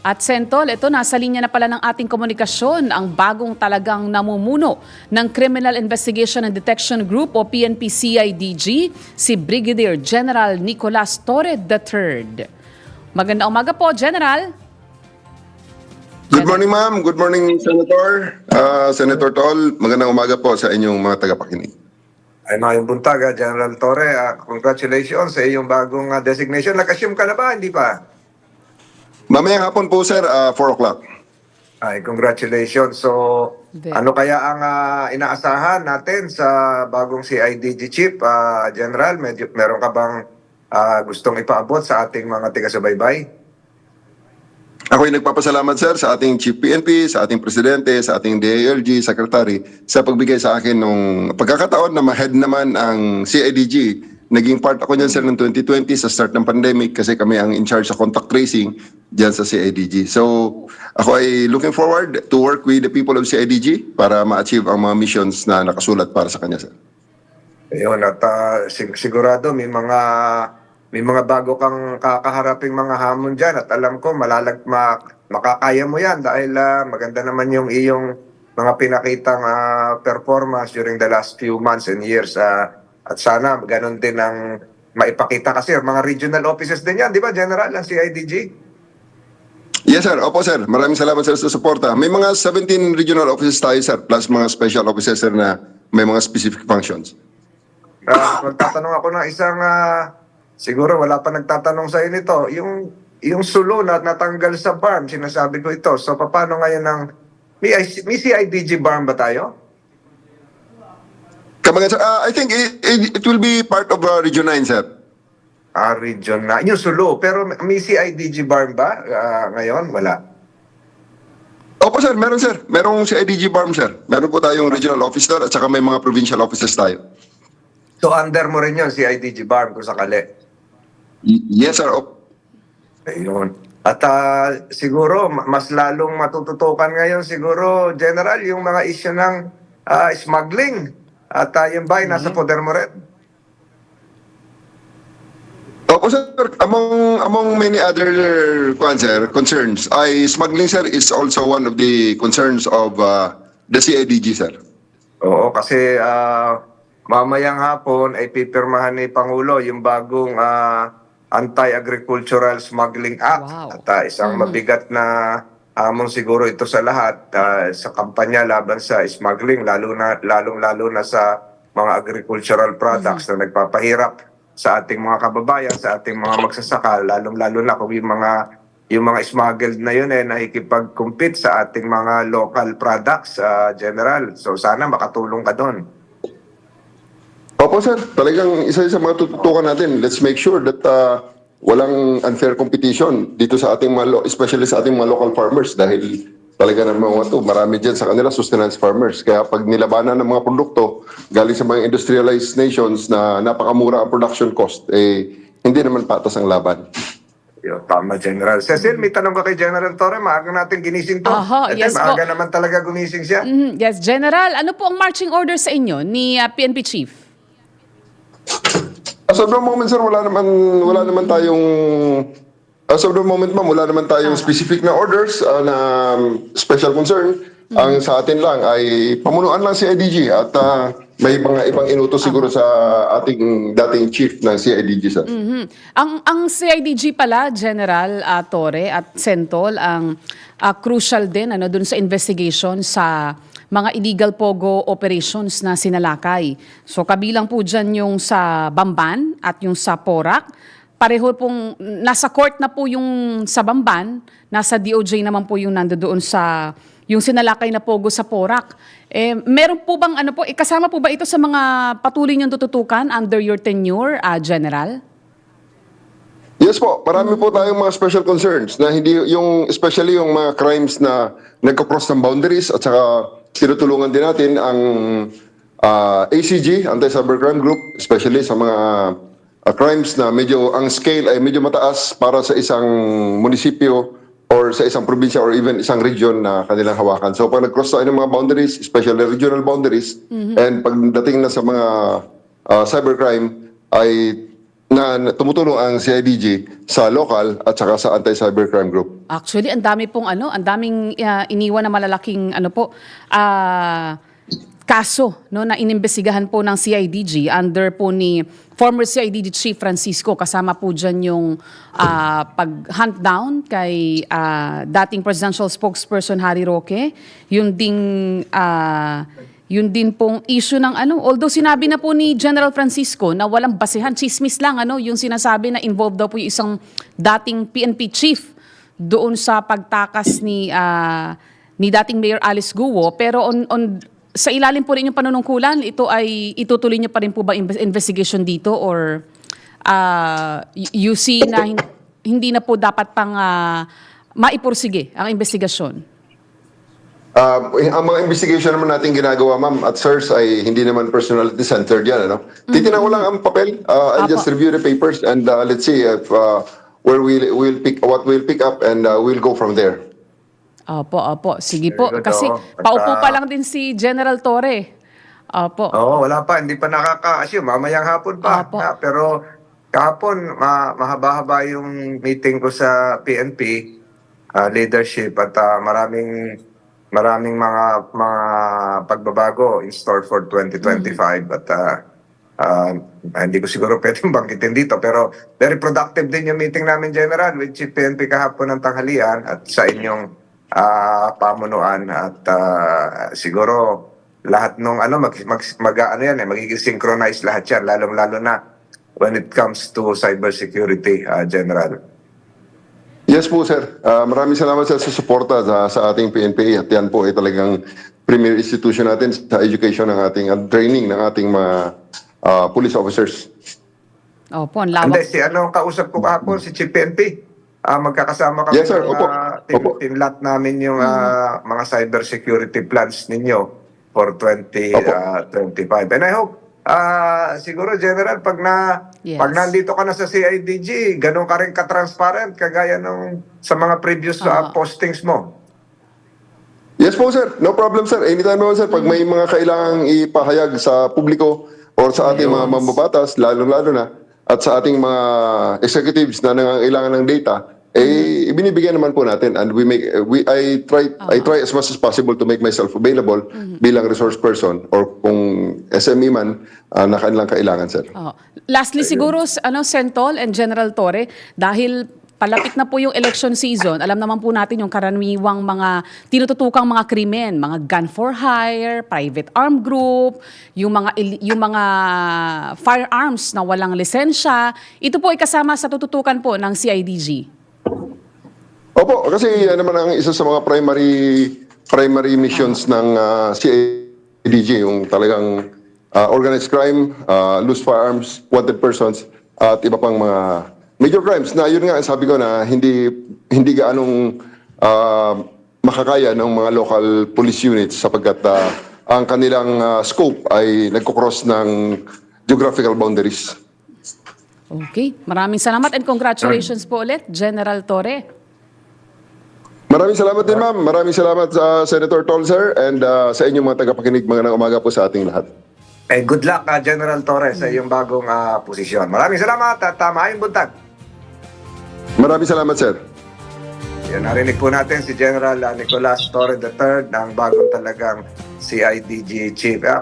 At Sentol, ito nasa linya na pala ng ating komunikasyon ang bagong talagang namumuno ng Criminal Investigation and Detection Group o PNP-CIDG, si Brigadier General Nicolas Torre III. Magandang umaga po, General. Good morning, ma'am. Good morning, Senator. Uh, Senator Tol, magandang umaga po sa inyong mga tagapakinig. Ay mayong buntag, ah, General Torre. Ah, congratulations sa iyong bagong ah, designation. Nag-assume ka na ba? Hindi pa? Mamayang hapon po, sir, uh, 4 o'clock. Ay, congratulations. So, Ve- ano kaya ang ah, inaasahan natin sa bagong CIDG chief, ah, General? Medyo, meron ka bang ah, gustong ipaabot sa ating mga tiga-subaybay? Ako ay nagpapasalamat, sir, sa ating Chief PNP, sa ating Presidente, sa ating DILG, Secretary, sa pagbigay sa akin ng pagkakataon na ma-head naman ang CIDG. Naging part ako niyan, sir, ng 2020 sa start ng pandemic kasi kami ang in charge sa contact tracing diyan sa CIDG. So, ako ay looking forward to work with the people of CIDG para ma-achieve ang mga missions na nakasulat para sa kanya, sir. Ayun, at ah, sig- sigurado may mga may mga bago kang kakaharaping mga hamon dyan at alam ko malalag ma, makakaya mo yan dahil ah, maganda naman yung iyong mga pinakitang ah, performance during the last few months and years ah, at sana ganun din ang maipakita kasi mga regional offices din yan, di ba General, ang CIDG? Yes, sir. Opo, sir. Maraming salamat, sir, sa suporta. May mga 17 regional offices tayo, sir, plus mga special offices, sir, na may mga specific functions. Ah, magtatanong ako ng isang ah, siguro wala pa nagtatanong sa nito. Yung yung sulo na natanggal sa barm, sinasabi ko ito. So paano ngayon ng may, may CIDG barm ba tayo? Kamagan, sir. Ah, I think it, it, it will be part of uh, Region 9, sir. Ah, region na. Yung sulo. Pero may CIDG barm ba ah, ngayon? Wala. Opo, sir. Meron, sir. Merong si IDG Barm, sir. Meron po tayong regional officer at saka may mga provincial offices tayo. So under mo rin yun, CIDG barm kung sakali. Y- yes, sir. Op- Ayun. At ah, siguro, ma- mas lalong matututukan ngayon siguro, General, yung mga issue ng ah, smuggling. At uh, yun ba, ay nasa poder mo rin? Opo, sir. Among, among many other kwan, sir, concerns, ay smuggling, sir, is also one of the concerns of uh, the CIDG, sir. Oo, kasi ah, mamayang hapon ay pipirmahan ni Pangulo yung bagong ah, Anti-Agricultural Smuggling Act. Wow. At ah, isang mabigat na amon siguro ito sa lahat ah, sa kampanya laban sa smuggling, lalo na, lalong-lalo na sa mga agricultural products na nagpapahirap sa ating mga kababayan, sa ating mga magsasaka, lalong-lalo na kung yung mga yung mga smuggled na yun eh nakikipag-compete sa ating mga local products sa general. So sana makatulong ka doon. Opo, sir. Talagang isa sa mga tututukan natin. Let's make sure that uh, walang unfair competition dito sa ating mga, especially sa ating mga local farmers dahil talaga naman mga to, marami dyan sa kanila sustenance farmers. Kaya pag nilabanan ng mga produkto galing sa mga industrialized nations na napakamura ang production cost, eh, hindi naman patas ang laban. Yo, tama, General. Cecil, may tanong ka kay General Torre. Maaga natin ginising to. Aha, Eh, yes maaga po. naman talaga gumising siya. Mhm, Yes, General, ano po ang marching order sa inyo ni ah, PNP Chief? The moment, sir, wala naman, wala naman tayong, as of the moment, ma'am, wala naman tayong specific na orders uh, na um, special concern. Ang sa atin lang ay pamunuan lang si IDG at uh, may mga ibang inutos siguro sa ating dating chief ng CIDG, sir. Mhm. Ang ang CIDG pala General ah, Torre at Sentol ang ah, crucial din ano dun sa investigation sa mga illegal pogo operations na sinalakay. So kabilang po dyan yung sa Bamban at yung sa Porac. Pareho pong nasa court na po yung sa Bamban, nasa DOJ naman po yung nandoon sa yung sinalakay na pogo sa Porac. Eh, meron po bang ano po, eh, kasama po ba ito sa mga patuloy niyong tututukan under your tenure, ah, General? Yes po, marami po tayong mga special concerns na hindi yung especially yung mga crimes na nagko-cross ng boundaries at saka tinutulungan din natin ang ah, ACG, Anti-Cybercrime Group, especially sa mga ah, crimes na medyo ang scale ay medyo mataas para sa isang munisipyo or sa isang probinsya or even isang region na kanilang hawakan. So pag nag-cross tayo ng mga boundaries, especially regional boundaries, and pagdating na sa mga ah, cybercrime, ay na tumutulong ang CIDG sa local at saka sa anti-cybercrime group. Actually, ang dami pong ano, ang daming ah, iniwan na malalaking ano po, ah, kaso no na inimbestigahan po ng CIDG under po ni former CIDG Chief Francisco kasama po diyan yung ah, pag-hunt down kay ah, dating presidential spokesperson Harry Roque, yung ding ah, yun din pong issue ng ano, although sinabi na po ni General Francisco na walang basehan, chismis lang ano, yung sinasabi na involved daw po yung isang dating PNP chief doon sa pagtakas ni ah, ni dating Mayor Alice Guo, pero on on sa ilalim po rin yung panunungkulan, ito ay itutuloy niyo pa rin po ba inve- investigation dito or y- you see na hin- hindi na po dapat pang ah, maipursige ang investigasyon? Uh, ang mga investigation naman natin ginagawa, ma'am, at sirs, ay hindi naman personality centered yan. Ano? Titignan ko lang ang papel. Uh, I'll Apo. just review the papers and uh, let's see if uh, where we'll, we'll pick, what we'll pick up and uh, we'll go from there. Opo, opo. Sige Very po. good, Kasi oo. At, paupo pa ah, lang din si General Torre. Opo. Oo, wala pa. Hindi pa nakaka-assume. Mamayang hapon pa. Opo. Ha, pero kahapon, ma- mahaba-haba yung meeting ko sa PNP ah, leadership at ah, maraming maraming mga mga pagbabago in store for 2025 at ah, ah, hindi ko siguro pwedeng banggitin dito pero very productive din yung meeting namin general with Chief PNP kahapon ng tanghalian at sa inyong ah, pamunuan at ah, siguro lahat nung ano mag, mag, mag ano yan eh magiging synchronized lahat yan lalong lalo na when it comes to cybersecurity ah, general. Yes po, sir. Uh, maraming salamat sir sa suporta sa, sa ating PNPA at yan po ay talagang premier institution natin sa education ng ating at training ng ating mga uh, police officers. Opo, ang Hindi, lawak. si ano, kausap ko kahapon, si Chief PNP. Ah, magkakasama kami Yes, sir. Opo. ah, tin- Opo. tinlat namin yung ah, mga cybersecurity plans ninyo for Opo. 2025. And I hope, ah, siguro General, pag na Yes. pag nandito ka na sa CIDG, ganun ka rin ka-transparent kagaya nung sa mga previous Ah. ah, postings mo. Yes po, sir. No problem, sir. Anytime naman, sir. Pag may mga kailangang ipahayag sa publiko or sa ating mga mambabatas, lalo-lalo na, at sa ating mga executives na nangangailangan ng data, eh ibinibigyan naman po natin and we make we I try I try as much as possible to make myself available bilang resource person or kung SME man ah, na kanilang kailangan sir. Oo. Lastly siguro s- ano Sentol and General Torre dahil palapit na po yung election season, alam naman po natin yung karaniwang mga tinututukang mga krimen, mga gun for hire, private arm group, yung mga yung mga firearms na walang lisensya. Ito po ay kasama sa tututukan po ng CIDG. Opo, kasi yan naman ang isa sa mga primary primary missions ng ah, CIDG, yung talagang ah, organized crime, ah, loose firearms, wanted persons, at iba pang mga major crimes na yun nga sabi ko na hindi hindi gaanong ah, makakaya ng mga local police units sapagkat ah, ang kanilang ah, scope ay nagko-cross ng geographical boundaries. Okay, maraming salamat and congratulations po ulit General Torre. Maraming salamat din ma'am. Maraming salamat sa Senator Tolzer and ah, sa inyong mga tagapakinig mga umaga po sa ating lahat. Eh, good luck, ah, General Torres, sa iyong bagong ah, posisyon. Maraming salamat at uh, maayong buntag. Maraming salamat sir. Yan, narinig po natin si General ah, Nicolas Torre III ng bagong talagang CIDG Chief. Ah,